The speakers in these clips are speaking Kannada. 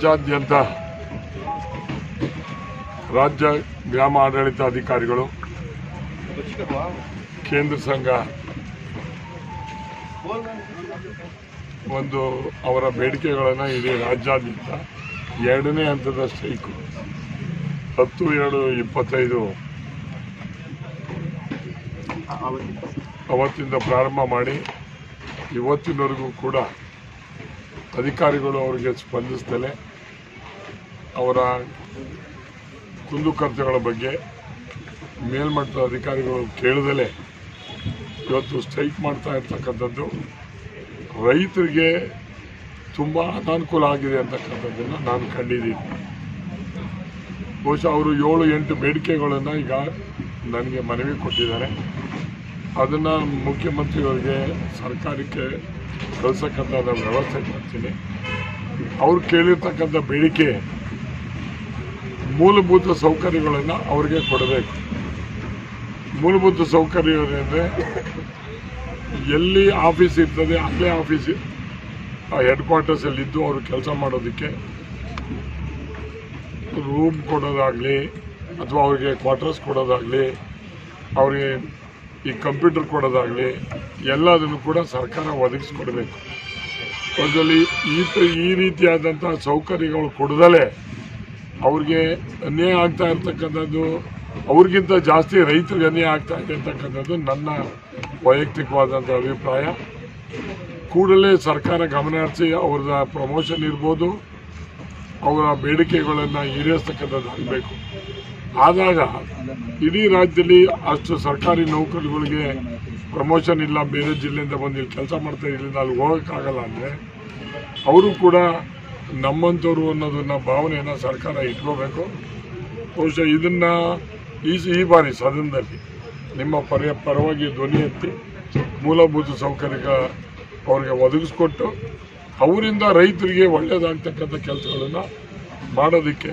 ರಾಜ್ಯಾದ್ಯಂತ ರಾಜ್ಯ ಗ್ರಾಮ ಆಡಳಿತ ಅಧಿಕಾರಿಗಳು, ಕೇಂದ್ರ ಸಂಘ, ಒಂದು ಅವರ ಬೇಡಿಕೆಗಳನ್ನು ಇಡೀ ರಾಜ್ಯಾದ್ಯಂತ ಎರಡನೇ ಹಂತದ ಸ್ಟ್ರೈಕು, ಹತ್ತು ಎರಡು ಇಪ್ಪತ್ತೈದು ಅವತ್ತಿಂದ ಪ್ರಾರಂಭ ಮಾಡಿ ಇವತ್ತಿನವರೆಗೂ ಕೂಡ ಅಧಿಕಾರಿಗಳು ಅವರಿಗೆ ಸ್ಪಂದಿಸ್ದಲೆ ಅವರ ಕುಂದುಕೊರತೆಗಳ ಬಗ್ಗೆ ಮೇಲ್ಮಟ್ಟದ ಅಧಿಕಾರಿಗಳು ಕೇಳದಲೇ ಇವತ್ತು ಸ್ಟ್ರೈಕ್ ಮಾಡ್ತಾ ಇರ್ತಕ್ಕಂಥದ್ದು. ರೈತರಿಗೆ ತುಂಬ ಅನಾನುಕೂಲ ಆಗಿದೆ ಅಂತಕ್ಕಂಥದ್ದನ್ನು ನಾನು ಕಂಡಿದ್ದೀನಿ. ಬಹುಶಃ ಅವರು ಏಳು, ಎಂಟು ಬೇಡಿಕೆಗಳನ್ನು ಈಗ ನನಗೆ ಮನವಿ ಕೊಟ್ಟಿದ್ದಾರೆ. ಅದನ್ನು ಮುಖ್ಯಮಂತ್ರಿಯವರಿಗೆ ಸರ್ಕಾರಕ್ಕೆ ಕಳಿಸಕ್ಕಂಥ ವ್ಯವಸ್ಥೆ ಮಾಡ್ತೀನಿ. ಅವ್ರು ಕೇಳಿರ್ತಕ್ಕಂಥ ಬೇಡಿಕೆ ಮೂಲಭೂತ ಸೌಕರ್ಯಗಳನ್ನು ಅವ್ರಿಗೆ ಕೊಡಬೇಕು. ಮೂಲಭೂತ ಸೌಕರ್ಯ ಏನಂದರೆ ಎಲ್ಲಿ ಆಫೀಸ್ ಇರ್ತದೆ ಅಲ್ಲೇ ಆಫೀಸ್ ಹೆಡ್ ಕ್ವಾರ್ಟರ್ಸಲ್ಲಿ ಇದ್ದು ಅವರು ಕೆಲಸ ಮಾಡೋದಕ್ಕೆ ರೂಮ್ ಕೊಡೋದಾಗಲಿ ಅಥವಾ ಅವರಿಗೆ ಕ್ವಾರ್ಟರ್ಸ್ ಕೊಡೋದಾಗಲಿ, ಅವರಿಗೆ ಈ ಕಂಪ್ಯೂಟರ್ ಕೊಡೋದಾಗಲಿ, ಎಲ್ಲದನ್ನು ಕೂಡ ಸರ್ಕಾರ ಒದಗಿಸ್ಕೊಡ್ಬೇಕು. ಅದರಲ್ಲಿ ಈ ಈ ರೀತಿಯಾದಂಥ ಸೌಕರ್ಯಗಳು ಕೊಡದಲೇ ಅವ್ರಿಗೆ ಅನ್ಯಾಯ ಆಗ್ತಾ ಇರ್ತಕ್ಕಂಥದ್ದು, ಅವ್ರಿಗಿಂತ ಜಾಸ್ತಿ ರೈತರಿಗೆ ಅನ್ಯಾಯ ಆಗ್ತಾ ಇದೆ ಅಂತಕ್ಕಂಥದ್ದು ನನ್ನ ವೈಯಕ್ತಿಕವಾದಂಥ ಅಭಿಪ್ರಾಯ. ಕೂಡಲೇ ಸರ್ಕಾರ ಗಮನ ಹರಿಸಿ ಅವ್ರದ ಪ್ರಮೋಷನ್ ಇರ್ಬೋದು, ಅವರ ಬೇಡಿಕೆಗಳನ್ನು ಈಡೇರಿಸ್ತಕ್ಕಂಥದ್ದು ಆಗಬೇಕು. ಆದಾಗ ಇಡೀ ರಾಜ್ಯದಲ್ಲಿ ಅಷ್ಟು ಸರ್ಕಾರಿ ನೌಕರಿಗಳಿಗೆ ಪ್ರಮೋಷನ್ ಇಲ್ಲ, ಬೇರೆ ಜಿಲ್ಲೆಯಿಂದ ಬಂದು ಇಲ್ಲಿ ಕೆಲಸ ಮಾಡ್ತಾ ಇಲ್ಲಿಂದ ಅಲ್ಲಿ ಹೋಗೋಕ್ಕಾಗಲ್ಲ ಅಂದರೆ, ಅವರು ಕೂಡ ನಮ್ಮಂಥವ್ರು ಅನ್ನೋದನ್ನ ಭಾವನೆಯನ್ನು ಸರ್ಕಾರ ಇಟ್ಕೋಬೇಕು. ಬಹುಶಃ ಇದನ್ನು ಈ ಈ ಬಾರಿ ಸದನದಲ್ಲಿ ನಿಮ್ಮ ಪರ, ಪರವಾಗಿ ಧ್ವನಿ ಎತ್ತಿ ಮೂಲಭೂತ ಸೌಕರ್ಯ ಅವ್ರಿಗೆ ಒದಗಿಸ್ಕೊಟ್ಟು ಅವರಿಂದ ರೈತರಿಗೆ ಒಳ್ಳೆಯದಾಗ್ತಕ್ಕಂಥ ಕೆಲಸಗಳನ್ನು ಮಾಡೋದಕ್ಕೆ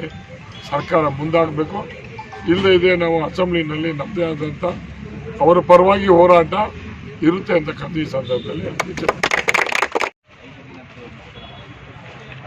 ಸರ್ಕಾರ ಮುಂದಾಗಬೇಕು. ಇಲ್ಲದೇ ಇದೆ ನಾವು ಅಸೆಂಬ್ಲಿನಲ್ಲಿ ನಮ್ಮದೇ ಆದಂಥ ಅವರ ಪರವಾಗಿ ಹೋರಾಟ ಇರುತ್ತೆ ಅಂತಕ್ಕಂಥ ಈ ಸಂದರ್ಭದಲ್ಲಿ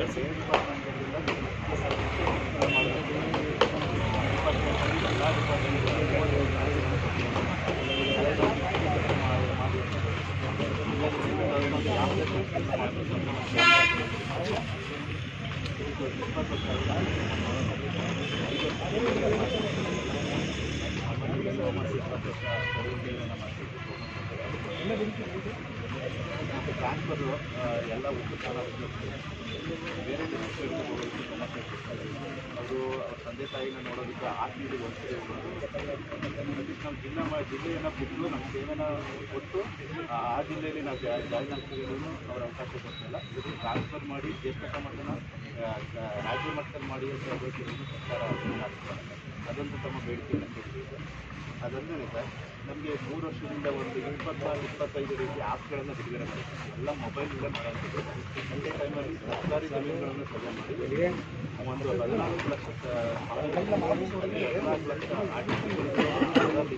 Gracias. ಮತ್ತು ಟ್ರಾನ್ಸ್ಫರು ಎಲ್ಲ ಉಚಿತ ಬೇರೆ ಡಿಸ್ಟ್ರಿಕ್ಟ್ಗಳಿಗೆ ಹೋಗೋದಕ್ಕೆ ಸಮಸ್ಯೆ ಇರ್ತದೆ ಅವರು ಅವ್ರ ತಂದೆ ತಾಯಿನ ನೋಡೋದಕ್ಕೆ ಆ ಒಂದು ನಮ್ಮ ಜಿಲ್ಲಾ ಜಿಲ್ಲೆಯನ್ನು ಬಿಟ್ಟು ನಮ್ಮ ಸೇವೆನ ಕೊಟ್ಟು ಆ ಜಿಲ್ಲೆಯಲ್ಲಿ ನಾವು ಜಾಯಿನ್ ಆಗ್ತಿರೋದನ್ನು ಅವ್ರ ಅವಕಾಶ ಕೊಡ್ತಿಲ್ಲ ಇದನ್ನು ಟ್ರಾನ್ಸ್ಫರ್ ಮಾಡಿ ದೇಶಮಟ್ಟ ಮಟ್ಟನ ರಾಜ್ಯ ಮಟ್ಟದಲ್ಲಿ ಮಾಡಿ ಅಂತ ಹೇಳೋದಕ್ಕೆ ಸರ್ಕಾರ. ಅದೊಂದು ತಮ್ಮ ಬೇಡಿಕೆ ಕೇಳಿದ್ದೀವಿ ಅದಲ್ಲದೆ ಸರ್ ನಮಗೆ ಮೂರು ವರ್ಷದಿಂದ ಒಂದು ಇಪ್ಪತ್ತಾರು ಇಪ್ಪತ್ತೈದು ರೀತಿ ಆ್ಯಪ್ಗಳನ್ನು ಬಿಡುಗಡೆ ಮಾಡಿದ್ದಾರೆ ಎಲ್ಲ ಮೊಬೈಲಿಂದ ಮಾಡುವಂಥದ್ದು ಸಂಜೆ ಟೈಮಲ್ಲಿ ಸರ್ಕಾರಿ ಜಮೀನುಗಳನ್ನು ಸಜ್ಜೆ ಮಾಡಿ ಒಂದು ಹದಿನಾಲ್ಕು ಲಕ್ಷ ಹದಿನಾಲ್ಕು ಲಕ್ಷ ಆರ್ ಟಿ